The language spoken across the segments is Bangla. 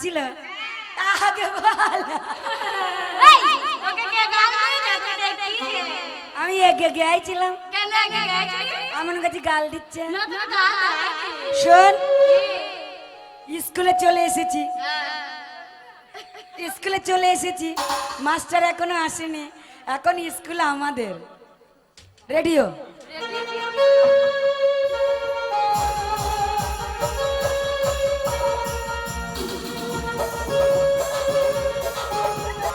ছিল আগে বল। দেখছিস? আমি এগে গেছিলাম আমার কাছে গাল দিচ্ছে। শোন স্কুলে চলে এসেছি। হ্যাঁ। স্কুলে চলে এসেছি। মাস্টার এখনও আসেনি। এখন স্কুল আমাদের। রেডিও।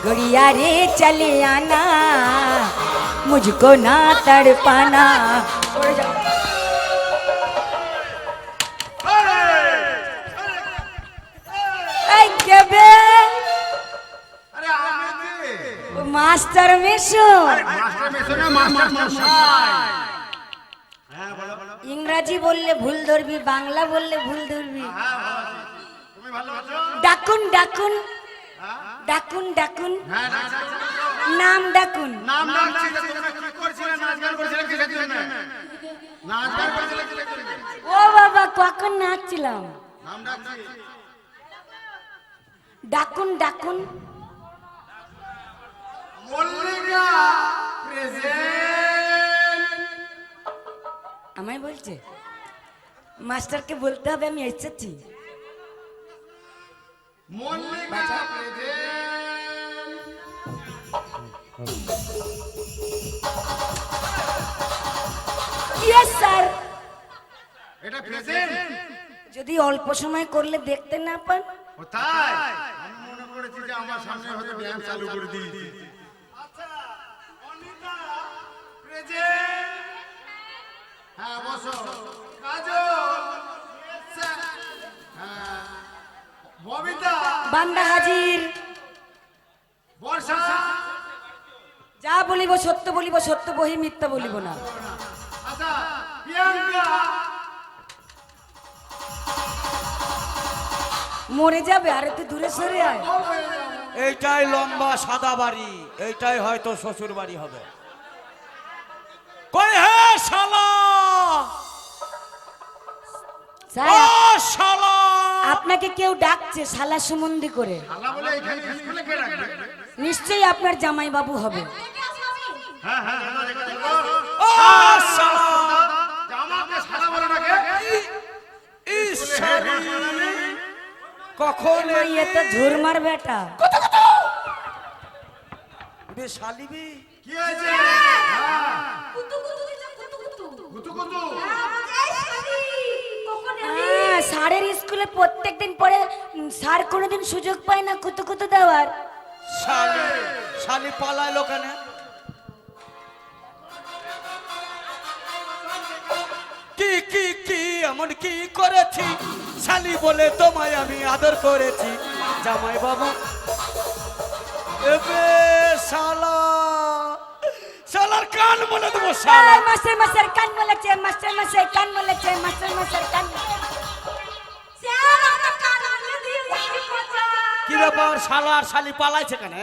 गुड़िया रे चले आना मुझको ना तड़पाना उड़ जाओ। এই কেবে আরে আমি কে? ও মাস্টার মেশো মাস্টার মেসো না, মাস্টার মশাই। হ্যাঁ, বলো, বলো। ইংরাজি বললে ভুল ধরবি বাংলা বললে ভুল ধরবি হ্যাঁ, ভালো আছি। তুমি ভালো আছো? ডাকুন ডাকুন ডাকুন ডাকুন। হ্যাঁ? নাম ডাকুন। নাম জন্য? ও বাবা কখন নাচছিলাম? ডাকুন ডাকুন। আমায় বলছে মাস্টারকে বলতে হবে আমি এসেছি। মল্লিকা present। ইয়েস স্যার এটা? যদি অল্প সময় করলে দেখতে না পান ও তাই? আমি মনে করেছি যে আমার সামনে হয়তো ব্যায়াম চালু করে দিয়েছি। আচ্ছা, অনিতা? হ্যাঁ, বসো। কাজল, হ্যাঁ, ববিতা, বান্দা হাজির বর্ষা, যা বলিব সত্য বলিব সত্য বহি মিথ্যা বলিব না। আচ্ছা, মরে যাবে আর তুই দূরে সরে আয়। এইটাই লম্বা সাদা বাড়ি এইটাই হয়তো শ্বশুর বাড়ি হবে। কই হে শালা? স্যার ও শালা! আপনাকে কেউ ডাকছে শালা সুমন্দি করে। আল্লাহ বলে এখানে স্কুলে কে রাখবে? নিশ্চয়ই আপনার জামাই বাবু হবে। কখন ওই এ তো ঝুরমার বেটা। বে। শালিবি কি হয়েছে? কুতু কুতু দিছে, কুতু কুতু। কুতু কুতু। এই শালি, কখন এলি? হ্যাঁ, স্যারের স্কুলে প্রত্যেকদিন পরে স্যার কোনোদিন সুযোগ পায় না কুতু কুতু দেওয়ার। শালি শালি পালাইলো কেন কি কি কি এমন কি করেছি শালি বলে তোমায় আমি আদর করেছি জামাই বাবু এবে শালা শালার কান বলে দেবো শালা এই, মাস্টার মাস্টার কান বলেছে মাস্টার মাস্টার কান বলেছে মাস্টার মাস্টার কান স্যার, আমার কান আঙুলে দিয়ে দিচ্ছি, পচা। কি ব্যাপার শালা আর শালি পালাইছে কেন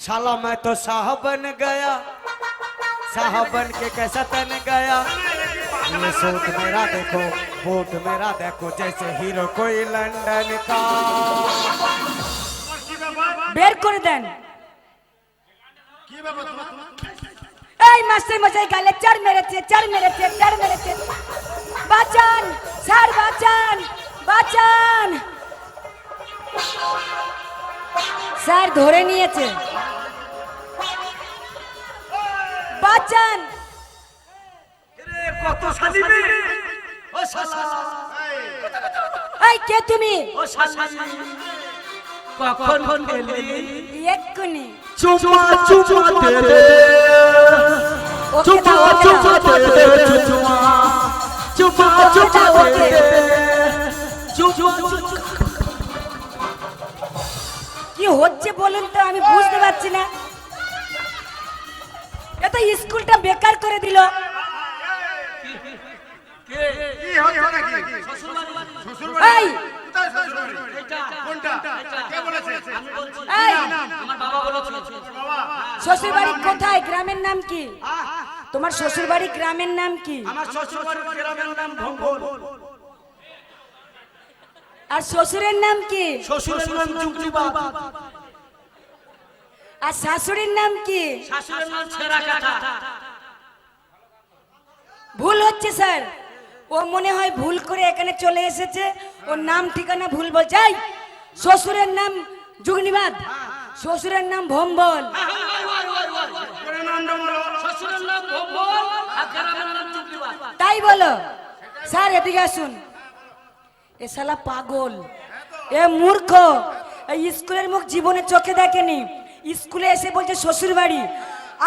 শালা मैं तो साहब बन गया साहब बन के कैसा तन गया ये सूट मेरा देखो बूट मेरा देखो जैसे हीरो कोई लंदन का বের করে দেন কি ব্যাপার তোমার তোমার? এই মাস্টার মশাই গালে চার মেরেছে চার মেরেছে চার মেরেছে বাঁচান স্যার বাঁচান বাঁচান স্যার ধরে নিয়েছে বাঁচান কত শালি ও শালা। এই কে তুমি? ও শালি। কখন এলি? এক্ষুনি। চুমা চুমা দে দে দে চুমা চুমা চুমা দে দে চুমা কি হচ্ছে বলুন তো? আমি বুঝতে পারছি না। এত স্কুলটা বেকার করে দিল। কি? হচ্ছে নাকি? শ্বশুর বাড়ি? কোথায় শ্বশুর বাড়ি? কোনটা? কে বলেছে? এই! বাবা, শ্বশুর বাড়ি কোথায়? গ্রামের নাম কি? তোমার শ্বশুর বাড়ি গ্রামের নাম কি? আমার শ্বশুর বাড়ির গ্রামের নাম ভঙ্গল আর শ্বশুরের নাম কি? শ্বশুরের নাম জুগলিবাদ আর শাশুড়ির নাম কি? শাশুড়ের নাম ছেঁড়া কাটা ভুল হচ্ছে স্যার। ও মনে হয় ভুল করে এখানে চলে এসেছে। ওর নাম ঠিকানা ভুল বল যাই, শ্বশুরের নাম যুগনিবাদ, শ্বশুরের নাম ভম্বল। তাই বলো, স্যার এদিকে আসুন। এ শালা পাগল, এ মূর্খ, এই স্কুলের মুখ জীবনে চোখে দেখেনি। স্কুলে এসে বলছে শ্বশুর বাড়ি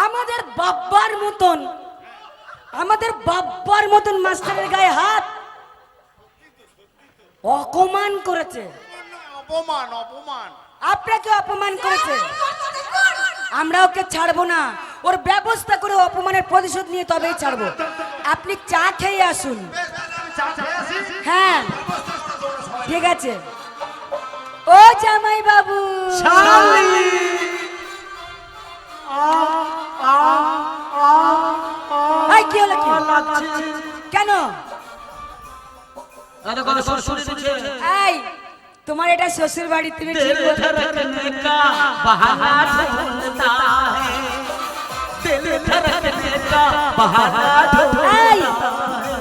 আমাদের বাব্বার মতন আমাদের বাব্বার মতন মাস্টারের গায়ে হাত। অপমান করেছে। অপমান অপমান। আপনাকে অপমান করেছে। আমরা ওকে ছাড়বো না। ওর ব্যবস্থা করে অপমানের প্রতিশোধ নিয়ে তবেই ছাড়বো। আপনি চা খেয়ে আসুন। চা খেয়ে আসি হ্যাঁ। ঠিক আছে। ও জামাই বাবু তোমার এটা শ্বশুর বাড়ি তুমি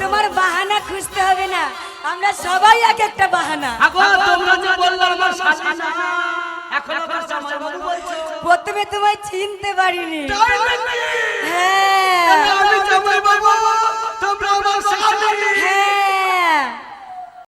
তোমার বাহানা খুঁজতে হবে না। আমরা সবাই এক একটা বাহানা। প্রথমে তোমায় চিনতে পারিনি। হ্যাঁ।